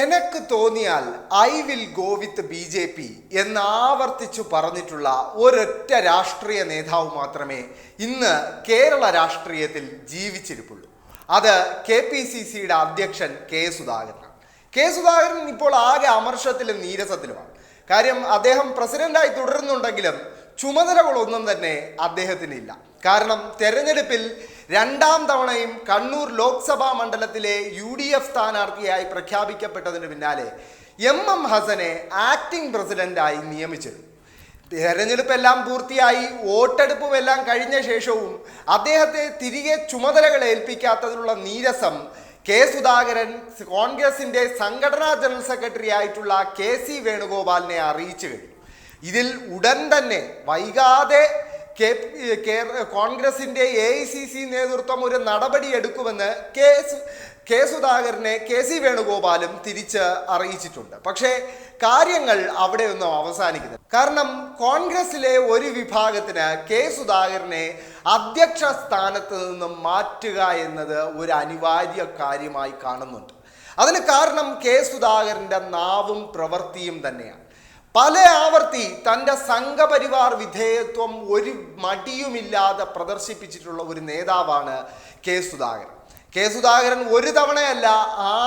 എനക്ക് തോന്നിയാൽ I will go with B J P എന്നാവർത്തിച്ചു പറഞ്ഞിട്ടുള്ള ഒരൊറ്റ രാഷ്ട്രീയ നേതാവ് മാത്രമേ ഇന്ന് കേരള രാഷ്ട്രീയത്തിൽ ജീവിച്ചിരിപ്പുള്ളൂ. അത് കെ പി സി സിയുടെ അധ്യക്ഷൻ കെ സുധാകരനാണ്. കെ സുധാകരൻ ഇപ്പോൾ ആകെ അമർഷത്തിലും നീരസത്തിലുമാണ്. കാര്യം അദ്ദേഹം പ്രസിഡന്റായി തുടരുന്നുണ്ടെങ്കിലും ചുമതലകളൊന്നും തന്നെ അദ്ദേഹത്തിന് ഇല്ല കാരണം തെരഞ്ഞെടുപ്പിൽ രണ്ടാം തവണയും കണ്ണൂർ ലോക്സഭാ മണ്ഡലത്തിലെ യു ഡി എഫ് സ്ഥാനാർത്ഥിയായി പ്രഖ്യാപിക്കപ്പെട്ടതിന് പിന്നാലെ എം എം ഹസനെ ആക്ടിംഗ് പ്രസിഡന്റായി നിയമിച്ചിരുന്നു തെരഞ്ഞെടുപ്പെല്ലാം പൂർത്തിയായി വോട്ടെടുപ്പും എല്ലാം കഴിഞ്ഞ ശേഷവും അദ്ദേഹത്തെ തിരികെ ചുമതലകൾ ഏൽപ്പിക്കാത്തതിലുള്ള നീരസം കെ സുധാകരൻ കോൺഗ്രസിന്റെ സംഘടനാ ജനറൽ സെക്രട്ടറി ആയിട്ടുള്ള കെ സി വേണുഗോപാലിനെ അറിയിച്ചു കഴിഞ്ഞു. ഇതിൽ ഉടൻ തന്നെ വൈകാതെ കെ കോൺഗ്രസിന്റെ എ ഐ സി സി നേതൃത്വം ഒരു നടപടി എടുക്കുമെന്ന് കെ കെ സുധാകരനെ കെ സി വേണുഗോപാലും തിരിച്ച് അറിയിച്ചിട്ടുണ്ട്. പക്ഷേ കാര്യങ്ങൾ അവിടെയൊന്നും അവസാനിക്കുന്നത് കാരണം കോൺഗ്രസിലെ ഒരു വിഭാഗത്തിന് കെ സുധാകരനെ അധ്യക്ഷ സ്ഥാനത്ത് നിന്നും മാറ്റുക എന്നത് ഒരു അനിവാര്യ കാര്യമായി കാണുന്നുണ്ട്. അതിന് കാരണം കെ സുധാകരന്റെ നാവും പ്രവൃത്തിയും തന്നെയാണ്. പല ആവർത്തി തന്റെ സംഘപരിവാർ വിധേയത്വം ഒരു മടിയുമില്ലാതെ പ്രദർശിപ്പിച്ചിട്ടുള്ള ഒരു നേതാവാണ് കെ സുധാകരൻ. കെ സുധാകരൻ ഒരു തവണയല്ല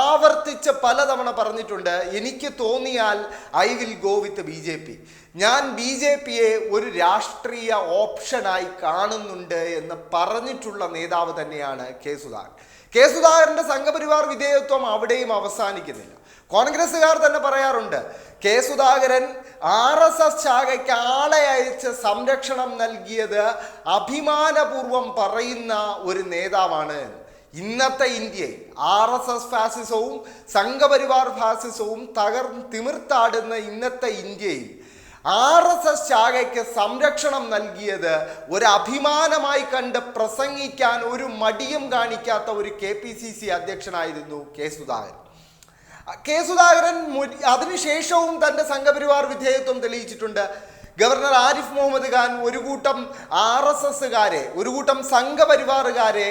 ആവർത്തിച്ച് പലതവണ പറഞ്ഞിട്ടുണ്ട് എനിക്ക് തോന്നിയാൽ I will go with B J P. ഞാൻ ബി ജെ പിയെ ഒരു രാഷ്ട്രീയ ഓപ്ഷനായി കാണുന്നുണ്ട് എന്ന് പറഞ്ഞിട്ടുള്ള നേതാവ് തന്നെയാണ് കെ സുധാകരൻ. കെ സുധാകരന്റെ സംഘപരിവാർ വിധേയത്വം അവിടെയും അവസാനിക്കുന്നില്ല. കോൺഗ്രസ്സുകാർ തന്നെ പറയാറുണ്ട് K Sudhakaran R S S ശാഖയ്ക്ക് ആളെ അയച്ച് സംരക്ഷണം നൽകിയത് അഭിമാനപൂർവം പറയുന്ന ഒരു നേതാവാണ്. ഇന്നത്തെ ഇന്ത്യയിൽ ആർ എസ് എസ് ഫാസിസവും സംഘപരിവാർ ഫാസിസവും തകർ തിമിർത്താടുന്ന ഇന്നത്തെ ഇന്ത്യയിൽ ആർ എസ് എസ് ശാഖയ്ക്ക് സംരക്ഷണം നൽകിയത് ഒരു അഭിമാനമായി കണ്ട് പ്രസംഗിക്കാൻ ഒരു മടിയും കാണിക്കാത്ത ഒരു കെ പി സി സി അധ്യക്ഷനായിരുന്നു കെ സുധാകരൻ. കെ സുധാകരൻ അതിനുശേഷവും തന്റെ സംഘപരിവാർ വിധേയത്വം തെളിയിച്ചിട്ടുണ്ട്. ഗവർണർ ആരിഫ് മുഹമ്മദ് ഖാൻ ഒരു കൂട്ടം ആർ എസ് എസ്സുകാരെ ഒരു കൂട്ടം സംഘപരിവാറുകാരെ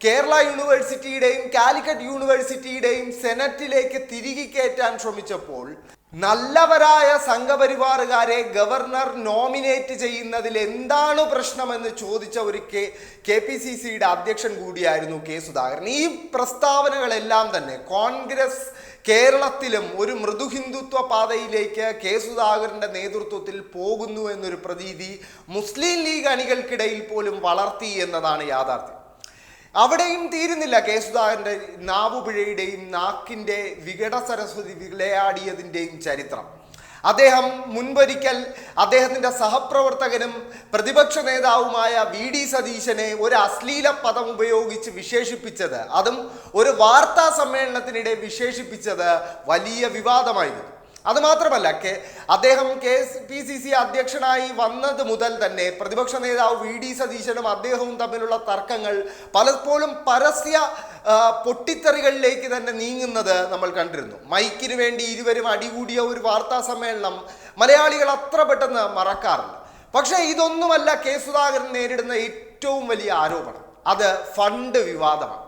കേരള യൂണിവേഴ്സിറ്റിയുടെയും കാലിക്കറ്റ് യൂണിവേഴ്സിറ്റിയുടെയും സെനറ്റിലേക്ക് തിരികെ കയറ്റാൻ ശ്രമിച്ചപ്പോൾ നല്ലവരായ സംഘപരിവാറുകാരെ ഗവർണർ നോമിനേറ്റ് ചെയ്യുന്നതിൽ എന്താണ് പ്രശ്നമെന്ന് ചോദിച്ച ഒരു കെ പി സി സിയുടെ അധ്യക്ഷൻ കൂടിയായിരുന്നു കെ സുധാകരൻ. ഈ പ്രസ്താവനകളെല്ലാം തന്നെ കോൺഗ്രസ് കേരളത്തിലും ഒരു മൃദു ഹിന്ദുത്വ പാതയിലേക്ക് കെ സുധാകരന്റെ നേതൃത്വത്തിൽ പോകുന്നു എന്നൊരു പ്രതീതി മുസ്ലിം ലീഗ് അണികൾക്കിടയിൽ പോലും വളർത്തി എന്നതാണ് യാഥാർത്ഥ്യം. അവിടെയും തീരുന്നില്ല കെ സുധാകരന്റെ നാവുപിഴയുടെയും നാക്കിന്റെ വികട സരസ്വതി വിളയാടിയതിന്റെയും ചരിത്രം. അദ്ദേഹം മുൻപൊരിക്കൽ അദ്ദേഹത്തിന്റെ സഹപ്രവർത്തകനും പ്രതിപക്ഷ നേതാവുമായ വി ഡി സതീശനെ ഒരു അശ്ലീല പദം ഉപയോഗിച്ച് വിശേഷിപ്പിച്ചത് അതും ഒരു വാർത്താ സമ്മേളനത്തിനിടെ വിശേഷിപ്പിച്ചത് വലിയ വിവാദമായിരുന്നു. അത് മാത്രമല്ല കെ അദ്ദേഹം കെ പി സി സി അധ്യക്ഷനായി വന്നത് മുതൽ തന്നെ പ്രതിപക്ഷ നേതാവ് വി ഡി സതീശനും അദ്ദേഹവും തമ്മിലുള്ള തർക്കങ്ങൾ പലപ്പോഴും പരസ്യ പൊട്ടിത്തെറികളിലേക്ക് തന്നെ നീങ്ങുന്നത് നമ്മൾ കണ്ടിരുന്നു. മൈക്കിന് വേണ്ടി ഇരുവരും അടികൂടിയ ഒരു വാർത്താ സമ്മേളനം മലയാളികൾ അത്ര പെട്ടെന്ന് മറക്കാറില്ല. പക്ഷേ ഇതൊന്നുമല്ല കെ സുധാകരൻ നേരിടുന്ന ഏറ്റവും വലിയ ആരോപണം. അത് ഫണ്ട് വിവാദമാണ്.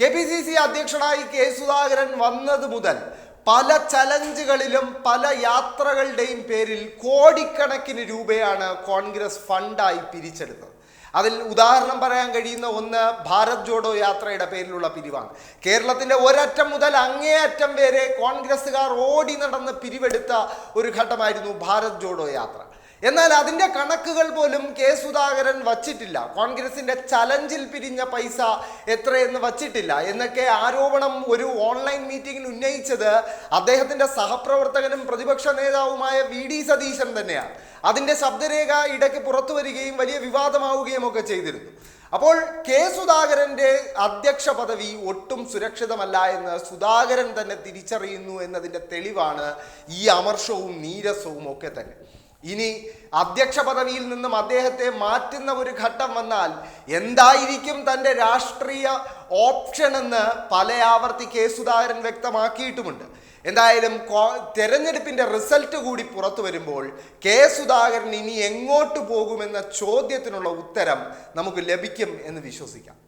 കെ പി സി സി അധ്യക്ഷനായി കെ സുധാകരൻ വന്നത് മുതൽ പല ചലഞ്ചുകളിലും പല യാത്രകളുടെയും പേരിൽ കോടിക്കണക്കിന് രൂപയാണ് കോൺഗ്രസ് ഫണ്ടായി പിരിച്ചെടുത്തത്. അതിൽ ഉദാഹരണം പറയാൻ കഴിയുന്ന ഒന്ന് ഭാരത് ജോഡോ യാത്രയുടെ പേരിലുള്ള പിരിവാണ്. കേരളത്തിന്റെ ഒരറ്റം മുതൽ അങ്ങേയറ്റം വരെ കോൺഗ്രസ്സുകാർ ഓടി നടന്ന് പിരിവെടുത്ത ഒരു ഘട്ടമായിരുന്നു ഭാരത് ജോഡോ യാത്ര. എന്നാൽ അതിന്റെ കണക്കുകൾ പോലും കെ സുധാകരൻ വച്ചിട്ടില്ല. കോൺഗ്രസിന്റെ ചലഞ്ചിൽ പിരിഞ്ഞ പൈസ എത്രയെന്ന് വച്ചിട്ടില്ല. എന്നൊക്കെ ആരോപണം ഒരു ഓൺലൈൻ മീറ്റിംഗിൽ ഉന്നയിച്ചത് അദ്ദേഹത്തിന്റെ സഹപ്രവർത്തകനും പ്രതിപക്ഷ നേതാവുമായ വി ഡി സതീശൻ തന്നെയാണ്. അതിന്റെ ശബ്ദരേഖ ഇടയ്ക്ക് പുറത്തു വരികയും വലിയ വിവാദമാവുകയും ഒക്കെ ചെയ്തിരുന്നു. അപ്പോൾ കെ സുധാകരന്റെ അധ്യക്ഷ പദവി ഒട്ടും സുരക്ഷിതമല്ല എന്ന് സുധാകരൻ തന്നെ തിരിച്ചറിയുന്നു എന്നതിന്റെ തെളിവാണ് ഈ അമർഷവും നീരസവും ഒക്കെ തന്നെ. ഇനി അധ്യക്ഷ പദവിയിൽ നിന്നും അദ്ദേഹത്തെ മാറ്റുന്ന ഒരു ഘട്ടം വന്നാൽ എന്തായിരിക്കും തന്റെ രാഷ്ട്രീയ ഓപ്ഷൻ എന്ന് പല ആവർത്തി കെ സുധാകരൻ വ്യക്തമാക്കിയിട്ടുമുണ്ട്. എന്തായാലും തെരഞ്ഞെടുപ്പിന്റെ റിസൾട്ട് കൂടി പുറത്തു വരുമ്പോൾ കെ സുധാകരൻ ഇനി എങ്ങോട്ട് പോകുമെന്ന ചോദ്യത്തിനുള്ള ഉത്തരം നമുക്ക് ലഭിക്കും എന്ന് വിശ്വസിക്കാം.